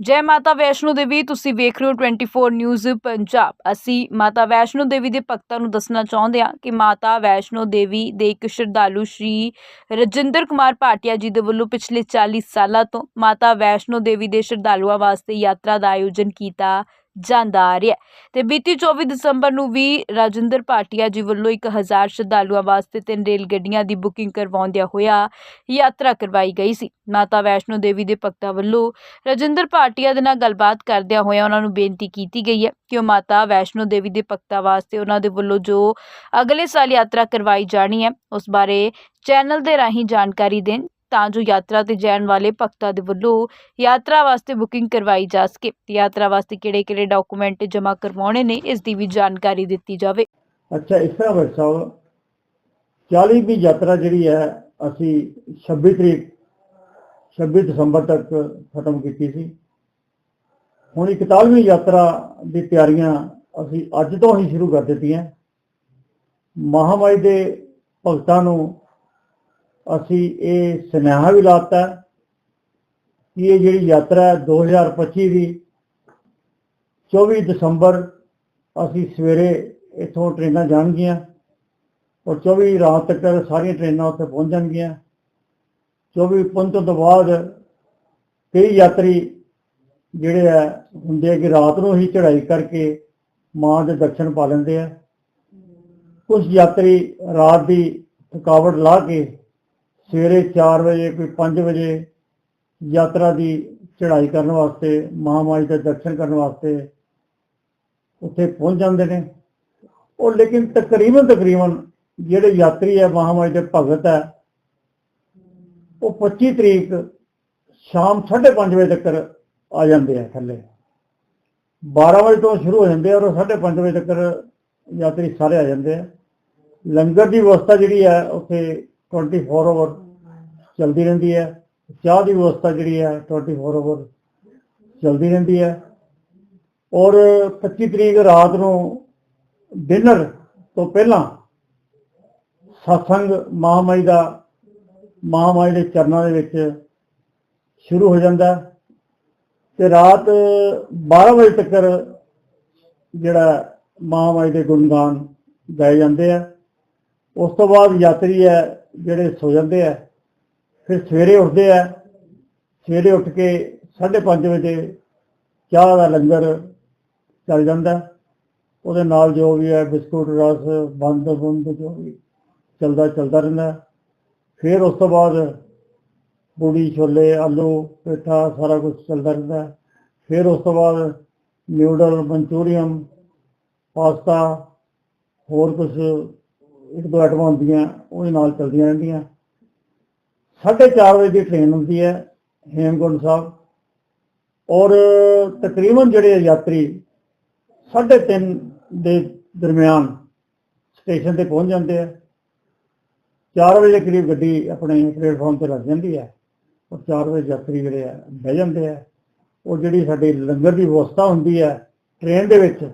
ਜੈ ਮਾਤਾ ਵੈਸ਼ਨੋ ਦੇਵੀ, ਤੁਸੀਂ ਵੇਖ ਰਹੇ ਹੋ 24 ਨਿਊਜ਼ ਪੰਜਾਬ। ਅਸੀਂ ਮਾਤਾ ਵੈਸ਼ਨੋ ਦੇਵੀ ਦੇ ਭਗਤਾਂ ਨੂੰ ਦੱਸਣਾ ਚਾਹੁੰਦੇ ਹਾਂ ਕਿ ਮਾਤਾ ਵੈਸ਼ਨੋ ਦੇਵੀ ਦੇ ਇੱਕ ਸ਼ਰਧਾਲੂ ਸ਼੍ਰੀ ਰਜਿੰਦਰ ਕੁਮਾਰ ਭਾਟੀਆ ਜੀ ਦੇ ਵੱਲੋਂ ਪਿਛਲੇ 40 ਸਾਲਾਂ ਤੋਂ ਮਾਤਾ ਵੈਸ਼ਨੋ ਦੇਵੀ ਦੇ ਸ਼ਰਧਾਲੂਆਂ ਵਾਸਤੇ ਯਾਤਰਾ ਦਾ ਆਯੋਜਨ ਕੀਤਾ ਜਾਂਦਾ ਆ ਰਿਹਾ ਹੈ। ਤੇ ਬੀਤੀ 24 ਦਸੰਬਰ ਨੂੰ ਵੀ ਰਾਜਿੰਦਰ ਭਾਟੀਆ ਜੀ ਵੱਲੋਂ 1000 ਸ਼ਰਧਾਲੂਆਂ ਵਾਸਤੇ ਤਿੰਨ ਰੇਲ ਗੱਡੀਆਂ ਦੀ ਬੁਕਿੰਗ ਕਰਵਾਉਂਦਿਆਂ ਹੋਇਆ ਯਾਤਰਾ ਕਰਵਾਈ ਗਈ ਸੀ। ਮਾਤਾ ਵੈਸ਼ਨੋ ਦੇਵੀ ਦੇ ਭਗਤਾਂ ਵੱਲੋਂ ਰਾਜਿੰਦਰ ਭਾਟੀਆ ਦੇ ਨਾਲ ਗੱਲਬਾਤ ਕਰਦਿਆਂ ਹੋਇਆ ਉਹਨਾਂ ਨੂੰ ਬੇਨਤੀ ਕੀਤੀ ਗਈ ਹੈ ਕਿ ਉਹ ਮਾਤਾ ਵੈਸ਼ਨੋ ਦੇਵੀ ਦੇ ਭਗਤਾਂ ਵਾਸਤੇ ਉਹਨਾਂ ਦੇ ਵੱਲੋਂ ਜੋ ਅਗਲੇ ਸਾਲ ਯਾਤਰਾ ਕਰਵਾਈ ਜਾਣੀ ਹੈ, ਉਸ ਬਾਰੇ ਚੈਨਲ ਦੇ ਰਾਹੀਂ ਜਾਣਕਾਰੀ ਦੇਣ। ਤਾਂ ਜੋ ਯਾਤਰਾ ਤੇ ਜਾਣ ਵਾਲੇ ਭਗਤਾਂ ਦੇ ਵੱਲੋਂ ਯਾਤਰਾ ਵਾਸਤੇ ਬੁਕਿੰਗ ਕਰਵਾਈ ਜਾ ਸਕੇ। ਯਾਤਰਾ ਵਾਸਤੇ ਕਿਹੜੇ-ਕਿਹੜੇ ਡਾਕੂਮੈਂਟ ਜਮ੍ਹਾਂ ਕਰਵਾਉਣੇ ਨੇ, ਇਸ ਦੀ ਵੀ ਜਾਣਕਾਰੀ ਦਿੱਤੀ ਜਾਵੇ। ਅੱਛਾ, ਇਸ ਤਰ੍ਹਾਂ ਬੈਠ ਸਾਹਿਬ 40 ਦੀ ਯਾਤਰਾ ਜਿਹੜੀ ਹੈ, ਅਸੀਂ 26 ਤਰੀਕ 26 ਦਸੰਬਰ ਤੱਕ ਖਤਮ ਕੀਤੀ ਸੀ। ਹੁਣ 41ਵੀਂ ਯਾਤਰਾ ਦੀ ਤਿਆਰੀਆਂ ਅਸੀਂ ਅੱਜ ਤੋਂ ਹੀ ਸ਼ੁਰੂ ਕਰ ਦਿੱਤੀਆਂ। ਮਹਾਮਾਈ ਦੇ ਭਗਤਾਂ ਨੂੰ ਅਸੀਂ ਇਹ ਸੁਨੇਹਾ ਵੀ ਲਾਤਾ ਕਿ ਇਹ ਜਿਹੜੀ ਯਾਤਰਾ ਹੈ 2025 ਦੀ 24 ਦਸੰਬਰ ਅਸੀਂ ਸਵੇਰੇ ਇੱਥੋਂ ਟ੍ਰੇਨਾਂ ਜਾਣਗੀਆਂ ਔਰ 24 ਰਾਤ ਤੱਕ ਸਾਰੀਆਂ ਟ੍ਰੇਨਾਂ ਉੱਥੇ ਪਹੁੰਚ ਜਾਣਗੀਆਂ। 24 ਪਹੁੰਚਣ ਤੋਂ ਬਾਅਦ ਕਈ ਯਾਤਰੀ ਜਿਹੜੇ ਆ, ਹੁੰਦੇ ਆ ਕਿ ਰਾਤ ਨੂੰ ਹੀ ਚੜ੍ਹਾਈ ਕਰਕੇ ਮਾਂ ਦੇ ਦਰਸ਼ਨ ਪਾ ਲੈਂਦੇ ਆ। ਕੁਝ ਯਾਤਰੀ ਰਾਤ ਦੀ ਥਕਾਵਟ ਲਾ ਕੇ ਸਵੇਰੇ 4 ਵਜੇ, ਕੋਈ 5 ਵਜੇ ਯਾਤਰਾ ਦੀ ਚੜ੍ਹਾਈ ਕਰਨ ਵਾਸਤੇ ਮਹਾਮਾਈ ਦੇ ਦਰਸ਼ਨ ਕਰਨ ਵਾਸਤੇ ਉੱਥੇ ਪਹੁੰਚ ਜਾਂਦੇ ਨੇ। ਉਹ ਲੇਕਿਨ ਤਕਰੀਬਨ ਤਕਰੀਬਨ ਜਿਹੜੇ ਯਾਤਰੀ ਹੈ ਮਹਾਮਾਈ ਦੇ ਭਗਤ ਹੈ, ਉਹ 25 ਤਰੀਕ ਸ਼ਾਮ 5:30 ਵਜੇ ਤੱਕ ਆ ਜਾਂਦੇ ਆ ਥੱਲੇ। 12 ਵਜੇ ਤੋਂ ਸ਼ੁਰੂ ਹੋ ਜਾਂਦੇ ਆ ਔਰ 5:30 ਵਜੇ ਤੱਕ ਯਾਤਰੀ ਸਾਰੇ ਆ ਜਾਂਦੇ ਆ। ਲੰਗਰ ਦੀ ਵਿਵਸਥਾ ਜਿਹੜੀ ਹੈ, ਉੱਥੇ 24 ਆਵਰ ਚਲਦੀ ਰਹਿੰਦੀ ਹੈ। ਚਾਹ ਦੀ ਵਿਵਸਥਾ ਜਿਹੜੀ ਹੈ 24 ਆਵਰ ਚਲਦੀ ਰਹਿੰਦੀ ਹੈ। ਔਰ 25 ਤਰੀਕ ਰਾਤ ਨੂੰ ਡਿਨਰ ਤੋਂ ਪਹਿਲਾਂ ਸਤਸੰਗ ਮਹਾਮਾਈ ਦਾ ਮਹਾਮਾਈ ਦੇ ਚਰਨਾਂ ਦੇ ਵਿੱਚ ਸ਼ੁਰੂ ਹੋ ਜਾਂਦਾ ਤੇ ਰਾਤ 12 ਵਜੇ ਤੱਕ ਜਿਹੜਾ ਮਹਾਮਾਈ ਦੇ ਗੁਣਗਾਨ ਗਾਏ ਜਾਂਦੇ ਆ। ਉਸ ਤੋਂ ਬਾਅਦ ਯਾਤਰੀ ਹੈ ਜਿਹੜੇ ਸੋ ਜਾਂਦੇ ਆ। ਫਿਰ ਸਵੇਰੇ ਉੱਠਦੇ ਆ, ਸਵੇਰੇ ਉੱਠ ਕੇ 5:30 ਵਜੇ ਚਾਹ ਦਾ ਲੰਗਰ ਚੱਲ ਜਾਂਦਾ। ਉਹਦੇ ਨਾਲ ਜੋ ਵੀ ਹੈ, ਬਿਸਕੁਟ, ਰਸ, ਬੰਦ ਬੰਦ ਜੋ ਵੀ ਚੱਲਦਾ ਚੱਲਦਾ ਰਹਿੰਦਾ। ਫਿਰ ਉਸ ਤੋਂ ਬਾਅਦ ਪੂੜੀ, ਛੋਲੇ, ਆਲੂ ਪੇਠਾ ਸਾਰਾ ਕੁਝ ਚੱਲਦਾ ਰਹਿੰਦਾ। ਫਿਰ ਉਸ ਤੋਂ ਬਾਅਦ ਨਿਊਡਲ, ਮਨਚੂਰੀਅਨ, ਪਾਸਤਾ, ਹੋਰ ਕੁਝ ਇੱਕ ਦੋ ਆਈਟਮਾਂ ਹੁੰਦੀਆਂ ਉਹਦੇ ਨਾਲ ਚੱਲਦੀਆਂ ਰਹਿੰਦੀਆਂ। 4:30 ਵਜੇ ਦੀ ਟ੍ਰੇਨ ਹੁੰਦੀ ਹੈ ਹੇਮਕੁੰਡ ਸਾਹਿਬ। ਔਰ ਤਕਰੀਬਨ ਜਿਹੜੇ ਯਾਤਰੀ 3:30 ਦੇ ਦਰਮਿਆਨ ਸਟੇਸ਼ਨ ਤੇ ਪਹੁੰਚ ਜਾਂਦੇ ਆ। 4 ਵਜੇ ਕਰੀਬ ਗੱਡੀ ਆਪਣੇ ਪਲੇਟਫਾਰਮ ਤੇ ਲੱਗ ਜਾਂਦੀ ਹੈ ਔਰ 4 ਵਜੇ ਯਾਤਰੀ ਜਿਹੜੇ ਆ, ਬਹਿ ਜਾਂਦੇ ਆ। ਉਹ ਜਿਹੜੀ ਸਾਡੀ ਲੰਗਰ ਦੀ ਵਿਵਸਥਾ ਹੁੰਦੀ ਹੈ ਟ੍ਰੇਨ ਦੇ ਵਿੱਚ,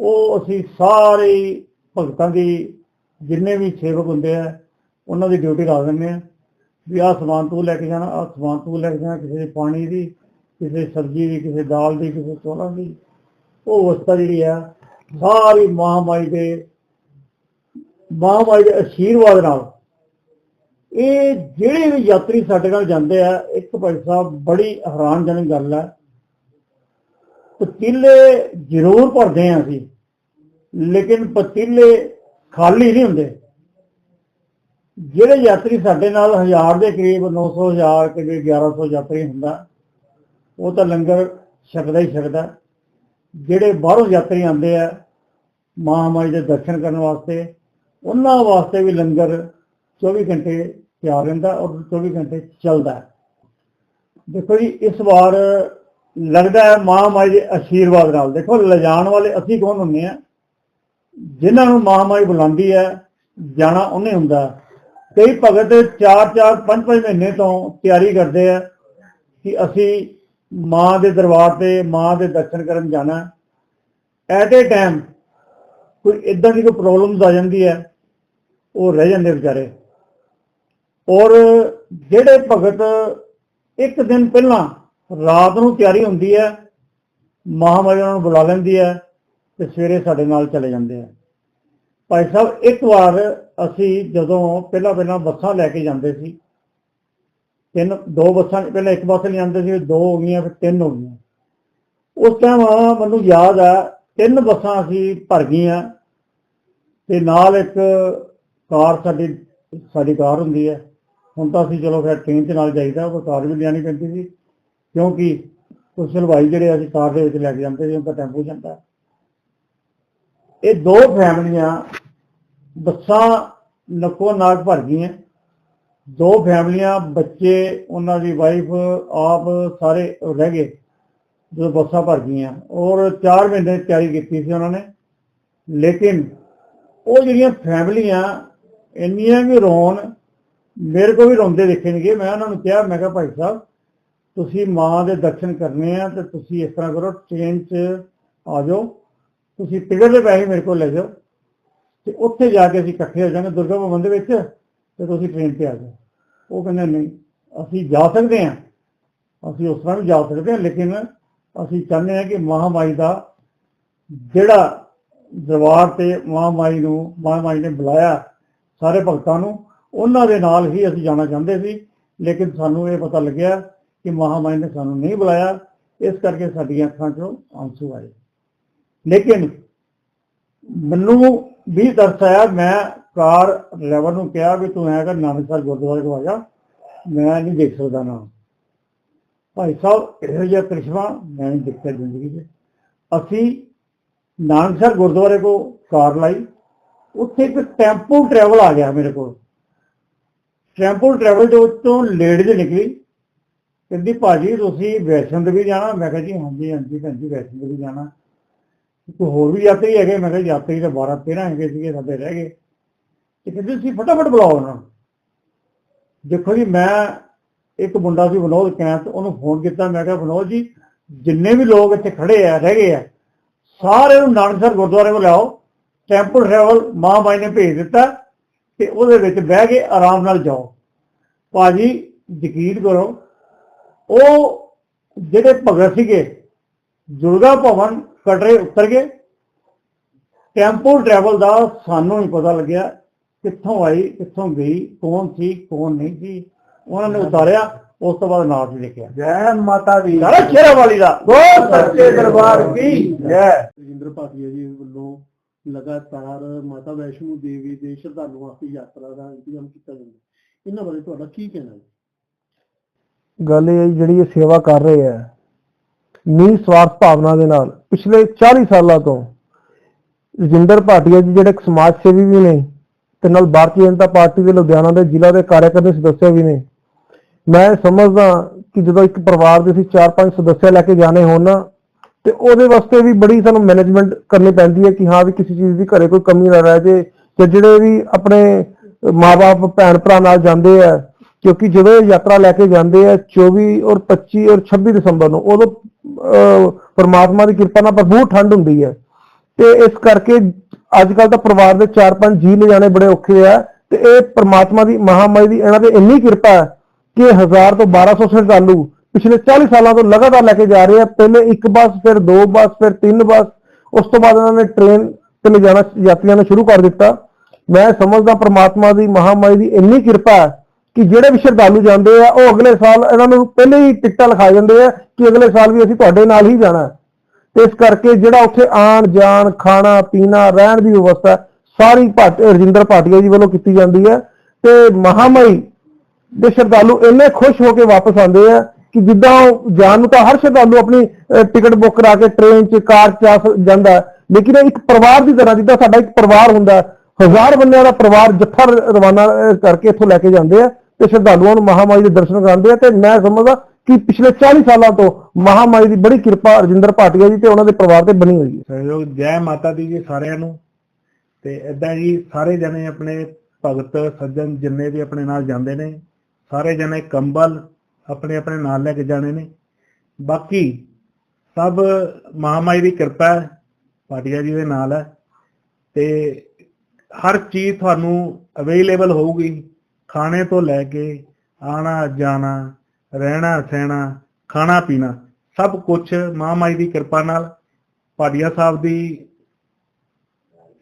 ਉਹ ਅਸੀਂ ਸਾਰੇ ਭਗਤਾਂ ਦੀ ਜਿੰਨੇ ਵੀ ਸੇਵਕ ਹੁੰਦੇ ਆ, ਉਹਨਾਂ ਦੀ ਡਿਊਟੀ ਲਾ ਦਿੰਦੇ ਆ। ਵੀ ਆਹ ਸਮਾਨ ਤੂੰ ਲੈ ਕੇ ਜਾਣਾ, ਆਹ ਸਮਾਨ ਤੂੰ ਲੈ ਕੇ ਜਾਣਾ, ਕਿਸੇ ਦੇ ਪਾਣੀ ਦੀ, ਕਿਸੇ ਸਬਜ਼ੀ ਦੀ, ਕਿਸੇ ਦਾਲ ਦੀ, ਕਿਸੇ ਚੋਲਾਂ ਦੀ। ਉਹ ਅਵਸਥਾ ਜਿਹੜੀ ਆ, ਸਾਰੀ ਮਹਾਮਾਈ ਦੇ ਮਹਾਮਾਈ ਦੇ ਅਸ਼ੀਰਵਾਦ ਨਾਲ। ਇਹ ਜਿਹੜੇ ਵੀ ਯਾਤਰੀ ਸਾਡੇ ਨਾਲ ਜਾਂਦੇ ਆ, ਇੱਕ ਭਾਈ ਸਾਹਿਬ ਬੜੀ ਹੈਰਾਨਜਨਕ ਗੱਲ ਹੈ ਪਤੀਲੇ ਜ਼ਰੂਰ ਭਰਦੇ ਆ ਅਸੀਂ, ਲੇਕਿਨ ਪਤੀਲੇ ਖਾਲੀ ਨਹੀਂ ਹੁੰਦੇ। ਜਿਹੜੇ ਯਾਤਰੀ ਸਾਡੇ ਨਾਲ ਹਜ਼ਾਰ ਦੇ ਕਰੀਬ 900 ਹਜ਼ਾਰ, ਕਿਤੇ 1100 ਯਾਤਰੀ ਹੁੰਦਾ, ਉਹ ਤਾਂ ਲੰਗਰ ਛਕਦਾ ਹੀ ਛਕਦਾ। ਜਿਹੜੇ ਬਾਹਰੋਂ ਯਾਤਰੀ ਆਉਂਦੇ ਆ ਮਹਾਮਾਈ ਦੇ ਦਰਸ਼ਨ ਕਰਨ ਵਾਸਤੇ, ਉਹਨਾਂ ਵਾਸਤੇ ਵੀ ਲੰਗਰ 24 ਘੰਟੇ ਤਿਆਰ ਰਹਿੰਦਾ ਔਰ 24 ਘੰਟੇ ਚੱਲਦਾ। ਦੇਖੋ ਜੀ, ਇਸ ਵਾਰ ਲੱਗਦਾ ਹੈ ਮਹਾਮਾਈ ਦੇ ਆਸ਼ੀਰਵਾਦ ਨਾਲ। ਦੇਖੋ, ਲਿਜਾਣ ਵਾਲੇ ਅਸੀਂ ਕੌਣ ਹੁੰਦੇ ਆ? ਜਿਨ੍ਹਾਂ ਨੂੰ ਮਹਾਮਾਈ ਬੁਲਾਉਂਦੀ ਹੈ, ਜਾਣਾ ਉਹਨੇ ਹੁੰਦਾ। ਕਈ ਭਗਤ 4-4 5-5 ਮਹੀਨੇ ਤੋਂ ਤਿਆਰੀ ਕਰਦੇ ਆ ਕਿ ਅਸੀਂ ਮਾਂ ਦੇ ਦਰਬਾਰ ਤੇ, ਮਾਂ ਦੇ ਦਰਸ਼ਨ ਕਰਨ ਜਾਣਾ। ਐਟ ਏ ਟਾਈਮ ਕੋਈ ਇਦਾਂ ਦੀ ਕੋਈ ਪ੍ਰੋਬਲਮਸ ਆ ਜਾਂਦੀ ਹੈ ਉਹ ਰਹਿ ਜਾਂਦੇ ਵਿਚਾਰੇ। ਔਰ ਜਿਹੜੇ ਭਗਤ ਇੱਕ ਦਿਨ ਪਹਿਲਾਂ ਰਾਤ ਨੂੰ ਤਿਆਰੀ ਹੁੰਦੀ ਹੈ ਮਹਾਮਾਰੀ ਉਹਨਾਂ ਨੂੰ ਬੁਲਾ ਲੈਂਦੀ ਹੈ ਤੇ ਸਵੇਰੇ ਸਾਡੇ ਨਾਲ ਚਲੇ ਜਾਂਦੇ ਆ। ਭਾਈ ਸਾਹਿਬ, ਇੱਕ ਵਾਰ ਅਸੀਂ ਜਦੋਂ ਪਹਿਲਾਂ ਪਹਿਲਾਂ ਬੱਸਾਂ ਲੈ ਕੇ ਜਾਂਦੇ ਸੀ, ਤਿੰਨ, ਦੋ ਬੱਸਾਂ ਪਹਿਲਾਂ ਇੱਕ ਬੱਸ ਲੈ ਜਾਂਦੇ ਸੀ, ਦੋ ਹੋ ਗਈਆਂ, ਫਿਰ ਤਿੰਨ ਹੋ ਗਈਆਂ। ਉਸ ਟਾਈਮ ਮੈਨੂੰ ਯਾਦ ਆ, ਤਿੰਨ ਬੱਸਾਂ ਅਸੀਂ ਭਰ ਗਈਆਂ, ਤੇ ਨਾਲ ਇੱਕ ਕਾਰ ਸਾਡੀ ਸਾਡੀ ਕਾਰ ਹੁੰਦੀ ਹੈ ਹੁਣ ਤਾਂ ਅਸੀਂ ਚਲੋ ਫਿਰ ਟ੍ਰੇਨ 'ਚ ਨਾਲ ਜਾਈਦਾ, ਉਹ ਕਾਰ ਵੀ ਲਿਆਣੀ ਪੈਂਦੀ ਸੀ, ਕਿਉਂਕਿ ਕੁਝ ਹਲਵਾਈ ਜਿਹੜੇ ਅਸੀਂ ਕਾਰ ਦੇ ਵਿੱਚ ਲੈ ਕੇ ਜਾਂਦੇ ਸੀ ਉਹਦਾ ਟੈਂਪੂ ਜਾਂਦਾ। ਇਹ ਦੋ ਫੈਮਲੀਆਂ ਬੱਸਾਂ ਨੱਕੋ ਨਾਕ ਭਰ ਗਈਆਂ। ਦੋ ਫੈਮਲੀਆਂ, ਬੱਚੇ, ਉਹਨਾਂ ਦੀ ਵਾਈਫ ਆਪ ਸਾਰੇ ਰਹਿ ਗਏ ਜਦੋਂ ਬੱਸਾਂ ਭਰ ਗਈਆਂ। ਔਰ 4 ਮਹੀਨੇ ਤਿਆਰੀ ਕੀਤੀ ਸੀ ਉਹਨਾਂ ਨੇ। ਲੇਕਿਨ ਉਹ ਜਿਹੜੀਆਂ ਫੈਮਲੀਆਂ, ਇੰਨੀਆਂ ਵੀ ਰੋਣ, ਮੇਰੇ ਕੋਲ ਵੀ ਰੋਂਦੇ ਦੇਖੇ ਨੇਗੇ ਮੈਂ ਉਹਨਾਂ ਨੂੰ ਕਿਹਾ, ਮੈਂ ਕਿਹਾ, ਭਾਈ ਸਾਹਿਬ, ਤੁਸੀਂ ਮਾਂ ਦੇ ਦਰਸ਼ਨ ਕਰਨੇ ਆ ਤੇ ਤੁਸੀਂ ਇਸ ਤਰ੍ਹਾਂ ਕਰੋ ਟ੍ਰੇਨ 'ਚ ਆ ਜਾਓ। ਤੁਸੀਂ ਟਿਕਟ ਦੇ ਪੈਸੇ ਮੇਰੇ ਕੋਲ ਲੈ ਜਾਓ। ਤੇ ਉੱਥੇ ਜਾ ਕੇ ਅਸੀਂ ਇਕੱਠੇ ਹੋ ਜਾਵਾਂਗੇ ਦੁਰਗਾ ਭਵਨ ਦੇ ਵਿੱਚ, ਤੇ ਤੁਸੀਂ ਟ੍ਰੇਨ ਤੇ ਆ ਜਾਓ। ਉਹ ਕਹਿੰਦੇ, ਨਹੀਂ, ਅਸੀਂ ਜਾ ਸਕਦੇ ਹਾਂ। ਅਸੀਂ ਉਸ ਤਰ੍ਹਾਂ ਵੀ ਜਾ ਸਕਦੇ ਹਾਂ, ਲੇਕਿਨ ਅਸੀਂ ਚਾਹੁੰਦੇ ਹਾਂ ਕਿ ਮਹਾਮਾਈ ਦਾ ਜਿਹੜਾ ਦਰਬਾਰ ਤੇ ਮਹਾਮਾਈ ਨੂੰ, ਮਹਾਮਾਈ ਨੇ ਬੁਲਾਇਆ ਸਾਰੇ ਭਗਤਾਂ ਨੂੰ, ਉਹਨਾਂ ਦੇ ਨਾਲ ਹੀ ਅਸੀਂ ਜਾਣਾ ਚਾਹੁੰਦੇ ਸੀ। ਲੇਕਿਨ ਸਾਨੂੰ ਇਹ ਪਤਾ ਲੱਗਿਆ ਕਿ ਮਹਾਮਾਈ ਨੇ ਸਾਨੂੰ ਨਹੀਂ ਬੁਲਾਇਆ। ਇਸ ਕਰਕੇ ਸਾਡੀਆਂ ਅੱਖਾਂ 'ਚੋਂ ਆਂਸੂ ਆਏ। ਲੇਕਿਨ ਮੈਨੂੰ ਵੀ ਤਰਸ ਮੈਂ ਕਾਰ ਡਰਾਈਵਰ ਨੂੰ ਕਿਹਾ ਵੀ ਤੂੰ ਐਂ ਕਰ ਨਾਨਕਸਰ ਗੁਰਦੁਆਰੇ ਕੋ ਆ ਜਾ। ਮੈਂ ਨਹੀਂ ਦੇਖ ਸਕਦਾ ਨਾ। ਭਾਈ ਸਾਹਿਬ, ਇਹੋ ਜਿਹਾ ਕ੍ਰਿਸ਼ਮਾ ਮੈਂ ਨਹੀਂ ਦੇਖਿਆ ਜ਼ਿੰਦਗੀ 'ਚ। ਅਸੀਂ ਨਾਨਕਸਰ ਗੁਰਦੁਆਰੇ ਕੋ ਕਾਰ ਲਾਈ। ਉੱਥੇ ਇੱਕ ਟੈਂਪੂ ਟਰੈਵਲ ਆ ਗਿਆ ਮੇਰੇ ਕੋਲ। ਟੈਂਪੂ ਟਰੈਵਲ ਦੇ ਉੱਤੋਂ ਲੇਡੀਜ਼ ਨਿਕਲੀ। ਕਹਿੰਦੀ, ਭਾਜੀ, ਤੁਸੀਂ ਵੈਸ਼ਨੋ ਦੇਵੀ ਜਾਣਾ? ਮੈਂ ਕਿਹਾ, ਜੀ, ਹਾਂਜੀ ਹਾਂਜੀ, ਭੈਣ ਜੀ, ਵੈਸ਼ਨੋ ਦੇਵੀ ਜਾਣਾ। ਕੋਈ ਹੋਰ ਵੀ ਯਾਤਰੀ ਹੈਗੇ, ਮੈਂ ਕਿਹਾ ਯਾਤਰੀ ਤਾਂ 12 13 ਹੈਗੇ ਸੀਗੇ, ਸਾਡੇ ਰਹਿ ਗਏ। ਤੇ ਕਹਿੰਦੇ ਤੁਸੀਂ ਫਟਾਫਟ ਬੁਲਾਓ ਉਹਨਾਂ ਨੂੰ। ਦੇਖੋ ਜੀ, ਮੈਂ ਇੱਕ ਮੁੰਡਾ ਸੀ ਵਿਨੋਦ ਕੈਂਤ ਉਹਨੂੰ ਫੋਨ ਕੀਤਾ, ਮੈਂ ਕਿਹਾ, ਵਿਨੋਦ ਜੀ, ਜਿੰਨੇ ਵੀ ਲੋਕ ਇੱਥੇ ਖੜੇ ਆ, ਰਹਿ ਗਏ ਆ ਸਾਰੇ ਨੂੰ ਨਾਨਕਸਰ ਗੁਰਦੁਆਰੇ ਕੋਲ ਲਿਆਓ। ਟੈਂਪੂ ਟਰੈਵਲ ਮਾਂ ਬਾਈ ਨੇ ਭੇਜ ਦਿੱਤਾ ਤੇ ਉਹਦੇ ਵਿੱਚ ਬਹਿ ਕੇ ਆਰਾਮ ਨਾਲ ਜਾਓ। ਭਾਜੀ, ਯਕੀਨ ਕਰੋ, ਉਹ ਜਿਹੜੇ ਭਗਤ ਸੀਗੇ ਦੁਰਗਾ ਭਵਨ ਕਟਰੇ ਉਤਰ ਗਏ। ਟੈਂਪੂ ਟਰੈਵਲ ਦਾ ਸਾਨੂੰ ਨਹੀਂ ਪਤਾ ਲੱਗਿਆ ਕਿੱਥੋਂ ਆਈ ਕਿੱਥੋਂ ਗਈ ਕੌਣ ਸੀ ਕੌਣ ਨਹੀਂ ਸੀ। ਉਹਨਾਂ ਨੇ ਉਤਾਰਿਆ ਉਸ ਤੋਂ ਬਾਅਦ ਨਾਮ ਲਿਖਿਆ ਜੈ ਮਾਤਾ ਦੀ। ਸਾਰਾ ਸ਼ੇਰਾ ਵਾਲੀ ਦਾ। ਬਹੁਤ ਸੱਚੇ ਦਰਬਾਰ ਕੀ। ਜੈ। ਰਜਿੰਦਰ ਭਾਟੀਆ ਜੀ ਵੱਲੋਂ ਲਗਾਤਾਰ ਮਾਤਾ ਵੈਸ਼ਨੋ ਦੇਵੀ ਦੇ ਸ਼ਰਧਾਲੂਆਂ ਵਾਸਤੇ ਯਾਤਰਾ ਦਾ ਇੰਤਜ਼ਾਮ ਕੀਤਾ ਜਾਂਦਾ। ਇਹਨਾਂ ਬਾਰੇ ਤੁਹਾਡਾ ਕੀ ਕਹਿਣਾ ਹੈ? ਗੱਲ ਇਹ ਜਿਹੜੀ ਇਹ ਸੇਵਾ ਕਰ ਰਹੇ ਆ ਨੀ ਸਵਾਰਥ ਭਾਵਨਾ ਦੇ ਨਾਲ ਪਿਛਲੇ 40 ਸਾਲਾਂ ਤੋਂ ਰਜਿੰਦਰ ਭਾਟੀਆ ਜੀ ਜਿਹੜੇ ਇੱਕ ਸਮਾਜ ਸੇਵੀ ਵੀ ਨੇ ਤੇ ਨਾਲ ਭਾਰਤੀ ਜਨਤਾ ਪਾਰਟੀ ਦੇ ਲੁਧਿਆਣਾ ਦੇ ਜ਼ਿਲ੍ਹਾ ਦੇ ਕਾਰਜਕਾਰੀ ਸਦੱਸਿਆ ਵੀ ਨੇ, ਮੈਂ ਸਮਝਦਾ ਕਿ ਜਦੋਂ ਇੱਕ ਪਰਿਵਾਰ ਦੇ ਅਸੀਂ 4-5 ਸਦੱਸਿਆ ਲੈ ਕੇ ਜਾਣੇ ਹੋਣ ਨਾ, ਤੇ ਉਹਦੇ ਵਾਸਤੇ ਵੀ ਬੜੀ ਸਾਨੂੰ ਮੈਨੇਜਮੈਂਟ ਕਰਨੀ ਪੈਂਦੀ ਹੈ ਕਿ ਹਾਂ ਵੀ ਕਿਸੇ ਚੀਜ਼ ਦੀ ਘਰੇ ਕੋਈ ਕਮੀ ਨਾ ਰਹਿ ਜੇ ਤੇ ਜਿਹੜੇ ਵੀ ਆਪਣੇ ਮਾਪੇ ਭੈਣ ਭਰਾ ਨਾਲ ਜਾਂਦੇ ਆ, ਕਿਉਂਕਿ ਜਦੋਂ ਯਾਤਰਾ ਲੈ ਕੇ ਜਾਂਦੇ ਆ 24 ਔਰ 25 ਔਰ 26 ਦਸੰਬਰ ਨੂੰ, ਉਦੋਂ ਪਰਮਾਤਮਾ ਦੀ ਕਿਰਪਾ ਨਾਲ ਭਰਪੂਰ ਠੰਡ ਹੁੰਦੀ ਹੈ। ਤੇ ਇਸ ਕਰਕੇ ਅੱਜ ਕੱਲ ਤਾਂ ਪਰਿਵਾਰ ਦੇ 4-5 ਜੀ ਲੈ ਜਾਣੇ ਬੜੇ ਔਖੇ ਆ। ਤੇ ਇਹ ਪਰਮਾਤਮਾ ਦੀ, ਮਹਾਮਾਈ ਦੀ ਇਹਨਾਂ ਤੇ ਇੰਨੀ ਕਿਰਪਾ ਹੈ ਕਿ 1000 ਤੋਂ 1200 ਸ਼ਰਧਾਲੂ ਪਿਛਲੇ 40 ਸਾਲਾਂ ਤੋਂ ਲਗਾਤਾਰ ਲੈ ਕੇ ਜਾ ਰਹੇ ਆ। ਪਹਿਲੇ ਇੱਕ ਬੱਸ, ਫਿਰ ਦੋ ਬੱਸ, ਫਿਰ ਤਿੰਨ ਬੱਸ। ਉਸ ਤੋਂ ਬਾਅਦ ਇਹਨਾਂ ਨੇ ਟ੍ਰੇਨ ਤੇ ਲਿਜਾਣਾ, ਯਾਤਰੀਆਂ ਨੂੰ ਸ਼ੁਰੂ ਕਰ ਦਿੱਤਾ। ਮੈਂ ਸਮਝਦਾ ਪ੍ਰਮਾਤਮਾ ਦੀ, ਮਹਾਮਾਈ ਦੀ ਇੰਨੀ ਕਿਰਪਾ ਹੈ ਕਿ ਜਿਹੜੇ ਵੀ ਸ਼ਰਧਾਲੂ ਜਾਂਦੇ ਆ, ਉਹ ਅਗਲੇ ਸਾਲ ਇਹਨਾਂ ਨੂੰ ਪਹਿਲੇ ਹੀ ਟਿਕਟਾਂ ਲਿਖਾ ਜਾਂਦੇ ਆ ਕਿ ਅਗਲੇ ਸਾਲ ਵੀ ਅਸੀਂ ਤੁਹਾਡੇ ਨਾਲ ਹੀ ਜਾਣਾ। ਹੈ। ਤੇ ਇਸ ਕਰਕੇ ਜਿਹੜਾ ਉੱਥੇ ਆਣ, ਜਾਣ, ਖਾਣਾ, ਪੀਣਾ, ਰਹਿਣ ਦੀ ਵਿਵਸਥਾ ਸਾਰੀ ਭਾਟ, ਰਜਿੰਦਰ ਭਾਟੀਆ ਜੀ ਵੱਲੋਂ ਕੀਤੀ ਜਾਂਦੀ ਹੈ ਤੇ ਮਹਾਮਾਈ ਦੇ ਸ਼ਰਧਾਲੂ ਇੰਨੇ ਖੁਸ਼ ਹੋ ਕੇ ਵਾਪਸ ਆਉਂਦੇ ਆ ਕਿ ਜਿੱਦਾਂ ਉਹ ਜਾਣ ਨੂੰ ਤਾਂ ਹਰ ਸ਼ਰਧਾਲੂ ਆਪਣੀ ਟਿਕਟ ਬੁੱਕ ਕਰਾ ਕੇ ਟ੍ਰੇਨ 'ਚ, ਕਾਰ 'ਚ ਜਾ ਜਾਂਦਾ। ਲੇਕਿਨ ਇਹ ਇੱਕ ਪਰਿਵਾਰ ਦੀ ਤਰ੍ਹਾਂ ਜਿੱਦਾਂ ਸਾਡਾ ਇੱਕ ਪਰਿਵਾਰ ਹੁੰਦਾ, ਹਜ਼ਾਰ ਬੰਦਿਆਂ ਦਾ ਪਰਿਵਾਰ ਜੱਥਾ ਰਵਾਨਾ ਕਰਕੇ ਇੱਥੋਂ ਲੈ ਕੇ ਜਾਂਦੇ ਆ। ਤੇ ਸ਼ਰਧਾਲੂਆਂ ਨੂੰ ਮਹਾਮਾਈ ਦੇ ਦਰਸ਼ਨ ਕਰਾਉਂਦੇ ਆ ਤੇ ਮੈਂ ਸਮਝਦਾ ਕਿ ਪਿਛਲੇ 40 ਸਾਲਾਂ ਤੋਂ ਮਹਾਮਾਈ ਦੀ ਬੜੀ ਕਿਰਪਾ ਰਜਿੰਦਰ ਭਾਟੀਆ ਜੀ ਤੇ ਉਹਨਾਂ ਦੇ ਪਰਿਵਾਰ ਤੇ ਬਣੀ ਹੋਈ ਹੈ। ਸਹਿਯੋਗ ਜੈ ਮਾਤਾ ਦੀ ਜੀ ਸਾਰਿਆਂ ਨੂੰ। ਤੇ ਇਦਾਂ ਜੀ ਸਾਰੇ ਜਣੇ ਆਪਣੇ ਭਗਤ, ਸੱਜਣ ਜਿੰਨੇ ਵੀ ਆਪਣੇ ਨਾਲ ਜਾਂਦੇ ਨੇ, ਸਾਰੇ ਜਣੇ ਕੰਬਲ ਆਪਣੇ ਆਪਣੇ ਨਾਲ ਲੈ ਕੇ ਜਾਣੇ ਨੇ। ਬਾਕੀ ਸਭ ਮਹਾਮਾਈ ਦੀ ਕਿਰਪਾ ਹੈ ਪਾਟਿਆ ਜੀ ਦੇ ਨਾਲ ਹੈ। ਤੇ ਹਰ ਚੀਜ਼ ਤੁਹਾਨੂੰ ਅਵੇਲੇਬਲ ਹੋਊਗੀ। ਖਾਣੇ ਤੋਂ ਲੈ ਕੇ ਆਣਾ ਜਾਣਾ ਰਹਿਣਾ ਸਹਿਣਾ ਖਾਣਾ ਪੀਣਾ ਸਭ ਕੁਝ ਮਹਾਮਾਈ ਦੀ ਕਿਰਪਾ ਨਾਲ ਪਾਡੀਆ ਸਾਹਿਬ ਦੀ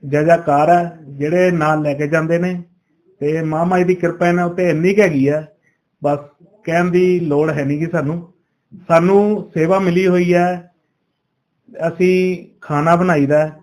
ਜੈਜਾਕਾਰ ਹੈ ਜਿਹੜੇ ਨਾਲ ਲੈ ਕੇ ਜਾਂਦੇ ਨੇ ਤੇ ਮਹਾਮਾਈ ਦੀ ਕਿਰਪਾ ਇਹਨਾਂ ਉੱਤੇ ਇੰਨੀ ਕੁ ਹੈਗੀ ਹੈ ਬਸ ਕਹਿਣ ਦੀ ਲੋੜ ਹੈ ਨਹੀਂ ਕਿ ਸਾਨੂੰ। ਸਾਨੂੰ ਸੇਵਾ ਮਿਲੀ ਹੋਈ ਹੈ ਅਸੀਂ ਖਾਣਾ ਬਣਾਈਦਾ ਹੈ,